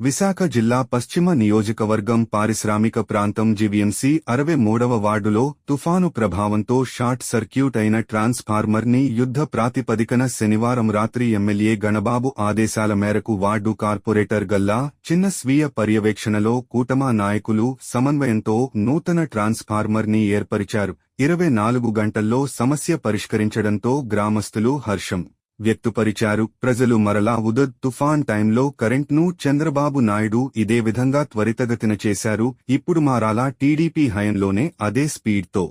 విశాఖ జిల్లా పశ్చిమ నియోజకవర్గం పారిశ్రామిక ప్రాంతం జీవీఎంసీ అరవై మూడవ వార్డులో తుఫాను ప్రభావంతో షార్ట్ సర్క్యూట్ అయిన ట్రాన్స్ఫార్మర్ని యుద్ధ ప్రాతిపదికన శనివారం రాత్రి ఎమ్మెల్యే గణబాబు ఆదేశాల మేరకు వార్డు కార్పొరేటర్ గల్లా చిన్న స్వీయ పర్యవేక్షణలో కూటమా నాయకులు సమన్వయంతో నూతన ట్రాన్స్ఫార్మర్ని ఏర్పరిచారు. ఇరవై నాలుగు గంటల్లో సమస్య పరిష్కరించడంతో గ్రామస్తులు హర్షం. వ్యక్తుపరిచారు. ప్రజలు మరలా ఉదద్ తుఫాన్ టైంలో కరెంట్ను చంద్రబాబు నాయుడు ఇదే విధంగా త్వరితగతిన చేశారు. ఇప్పుడు మారాలా టీడీపీ హయంలోనే అదే స్పీడ్తో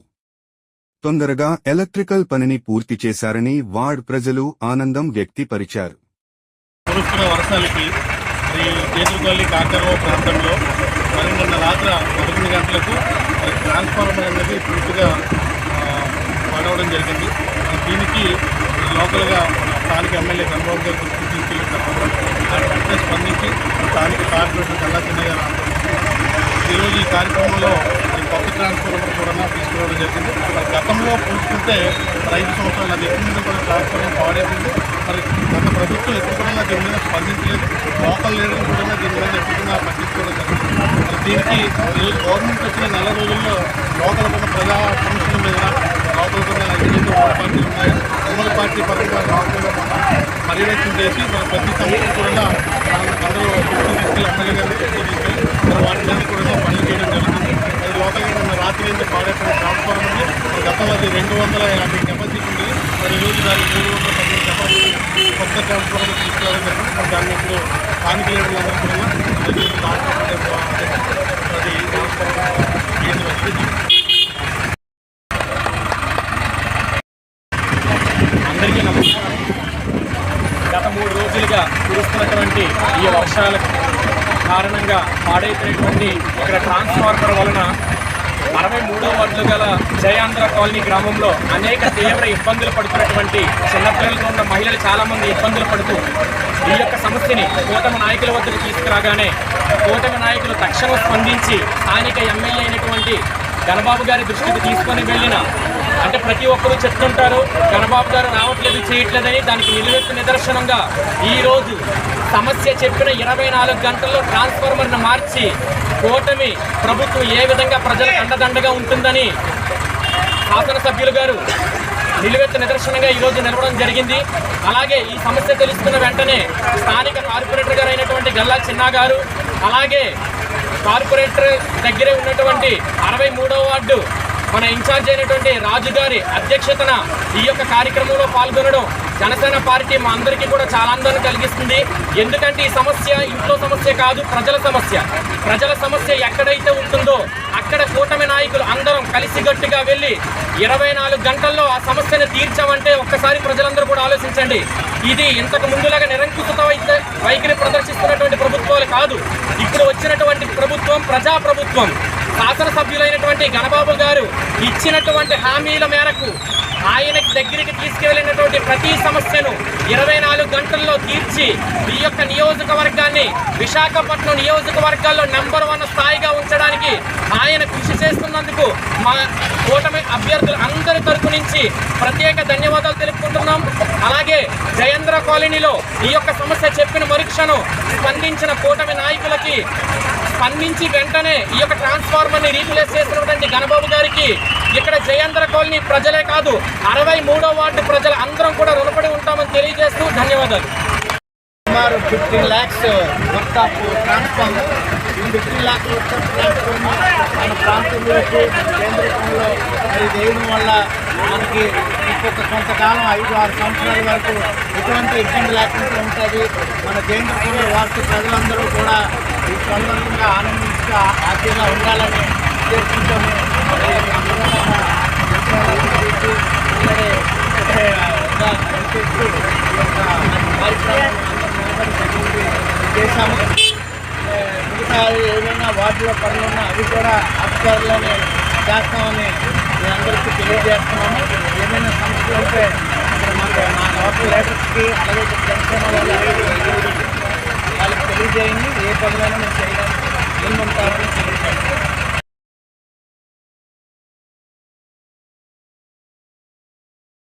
తొందరగా ఎలక్ట్రికల్ పనిని పూర్తి చేశారని వార్డ్ ప్రజలు ఆనందం వ్యక్తిపరిచారు. కురుస్తున్న వర్షాలకి మరి కేసుపల్లి కాకరవ ప్రాంతంలో మరి నిన్న రాత్రి పదకొండు గంటలకు ట్రాన్స్ఫార్మర్ అనేది పూర్తిగా పడవడం జరిగింది. దీనికి లోకల్గా స్థానిక ఎమ్మెల్యే చంద్రబాబు గారు దృష్టికి తీసుకెళ్ళిన తర్వాత వెంటనే స్పందించి స్థానిక కార్పొరేటర్ కల్లా చిన్నయ్య ఈరోజు ఈ కార్యక్రమంలో కొత్త ట్రాన్స్ఫార్మర్ కూడా తీసుకురావడం జరిగింది. గతంలో పోల్చుకుంటే మరి ఐదు అది ఎక్కువ మీద కూడా ట్రాన్స్ఫార్మర్ పాడైపోయింది. మరి గత ప్రభుత్వం ఎప్పుడు కూడా దీని మీద స్పందించలేదు. లోకల్ లీడర్లు కూడా దీని మీద ఎక్కువగా పట్టించుకోవడం జరిగింది మరి దీనికి ఈరోజు గవర్నమెంట్ వచ్చిన నెల రోజుల్లో లోకల్ ఉన్న ప్రజా సమస్యల మీద లోకల్ ఉన్న ఏదైతే పార్టీలు ఉన్నాయి? ఉమ్మడి పార్టీ పరంగా లోకల్ పర్యవేక్షణ చేసి మన ప్రతి సమస్య కూడా అందరూ తీసుకెళ్ళి ఎమ్మెల్యే గారి తీసుకెళ్ళి మరి వాటి మీద కూడా పనులు చేయడం జరుగుతుంది అది లోకల్గా ఉన్న రాత్రి నుంచి పాడేసిన ట్రాన్స్ఫార్మర్ గతంలో అది రెండు వందల యాభై కెపాసిటీ ఉంది. మరి ఈరోజు దాన్ని మూడు వందల పదిహేను కెపాసిటీ కొత్త ట్రాన్స్ఫార్మర్ తీసుకురావడం జరిగింది. మరి దాన్ని ఇప్పుడు స్థానిక లీడర్లందరూ కూడా అది ట్రాన్స్ఫార్మర్ అది ట్రాన్స్ఫార్మర్ ఏంటి వచ్చి అందరికీ నమస్కారం గత మూడు రోజులుగా కురుస్తున్నటువంటి ఈ వర్షాల కారణంగా పాడైపోయినటువంటి ఇక్కడ ట్రాన్స్ఫార్మర్ వలన అరవై మూడో వార్డులు గల జయాంధ్ర కాలనీ గ్రామంలో అనేక తీవ్ర ఇబ్బందులు పడుతున్నటువంటి చిన్నపిల్లలతో ఉన్న మహిళలు చాలామంది ఇబ్బందులు పడుతూ ఈ యొక్క సమస్యని కూటమి నాయకుల వద్దకు తీసుకురాగానే కూటమి నాయకులు తక్షణం స్పందించి స్థానిక ఎమ్మెల్యే అయినటువంటి గణబాబు గారి దృష్టికి తీసుకొని వెళ్ళిన అంటే ప్రతి ఒక్కరూ చెప్తుంటారు చంద్రబాబు గారు రావట్లేదు చేయట్లేదని దానికి నిలువెత్తు నిదర్శనంగా ఈరోజు సమస్య చెప్పిన ఇరవై నాలుగు గంటల్లో ట్రాన్స్ఫార్మర్ను మార్చి కూటమి ప్రభుత్వం ఏ విధంగా ప్రజలకు అండదండగా ఉంటుందని శాసనసభ్యులు గారు నిలువెత్తు నిదర్శనంగా ఈరోజు నిలవడం జరిగింది. అలాగే ఈ సమస్య తెలుసుకున్న వెంటనే స్థానిక కార్పొరేటర్ గారు అయినటువంటి గల్లా చిన్నా గారు అలాగే కార్పొరేటర్ దగ్గరే ఉన్నటువంటి అరవై మూడవ వార్డు మన ఇన్ఛార్జ్ అయినటువంటి రాజు గారి అధ్యక్షతన ఈ యొక్క కార్యక్రమంలో పాల్గొనడం జనసేన పార్టీ మా అందరికీ కూడా చాలా ఆందోళన కలిగిస్తుంది. ఎందుకంటే ఈ సమస్య ఇంట్లో సమస్య కాదు ప్రజల సమస్య. ప్రజల సమస్య ఎక్కడైతే ఉంటుందో అక్కడ కూటమి నాయకులు అందరం కలిసిగట్టుగా వెళ్ళి ఇరవై నాలుగు గంటల్లో ఆ సమస్యను తీర్చామంటే ఒక్కసారి ప్రజలందరూ కూడా ఆలోచించండి. ఇది ఇంతకు ముందులాగా నిరంకుశత వైఖరి ప్రదర్శిస్తున్నటువంటి ప్రభుత్వాలు కాదు. ఇప్పుడు వచ్చినటువంటి ప్రభుత్వం ప్రజా ప్రభుత్వం గణబాబు గారు ఇచ్చినటువంటి హామీల మేరకు ఆయన దగ్గరికి తీసుకువెళ్ళినటువంటి ప్రతి సమస్యను ఇరవై నాలుగు గంటల్లో తీర్చి ఈ యొక్క నియోజకవర్గాన్ని విశాఖపట్నం నియోజకవర్గాల్లో నెంబర్ వన్ స్థాయిగా ఉంచడానికి ఆయన కృషి చేస్తున్నందుకు మా కూటమి అభ్యర్థులు అందరి తరపు నుంచి ప్రత్యేక ధన్యవాదాలు తెలుపుకుంటున్నాం. అలాగే జయేంద్ర కాలనీలో ఈ యొక్క సమస్య చెప్పిన మరుక్షణం స్పందించిన కూటమి నాయకులకి స్పందించి వెంటనే ఈ యొక్క ట్రాన్స్ఫార్మర్ని రీప్లేస్ చేసినటువంటి గణబాబు గారికి ఇక్కడ జయేంద్ర కాలనీ ప్రజలే కాదు అరవై మూడో వార్డు ప్రజలు అందరం కూడా రుణపడి ఉంటామని తెలియజేస్తూ ధన్యవాదాలు. సుమారు fifteen lakhs worth of transformer ఈ fifteen lakhs worth of transformer మన ప్రాంతంలోకి కేంద్రంలో మరి వేయడం వల్ల మనకి ఇంకొక కొంతకాలం ఐదు ఆరు సంవత్సరాల వరకు ఎటువంటి ఇబ్బంది లేకుండా ఉంటుంది. మన కేంద్ర కూడా వార్త ప్రజలందరూ కూడా ఈ సందర్భంగా ఆనందించగా హ్యాపీగా ఉండాలని ఉద్దేశించాము చేశాము. మిగతా ఏమైనా వార్డులో పనులు ఉన్నా అవి కూడా అధికారులని చేస్తామని మీ అందరికీ తెలియజేస్తున్నాము. ఏమైనా సమస్యలు ఉంటే ఇక్కడ మా లోకల్ లీడర్స్కి అలాగే ఇక్కడ జనసేన వాళ్ళు వాళ్ళకి తెలియజేయండి ఏ పనులైనా మేము చేయడానికి ముందుంటామని తెలియజేస్తాం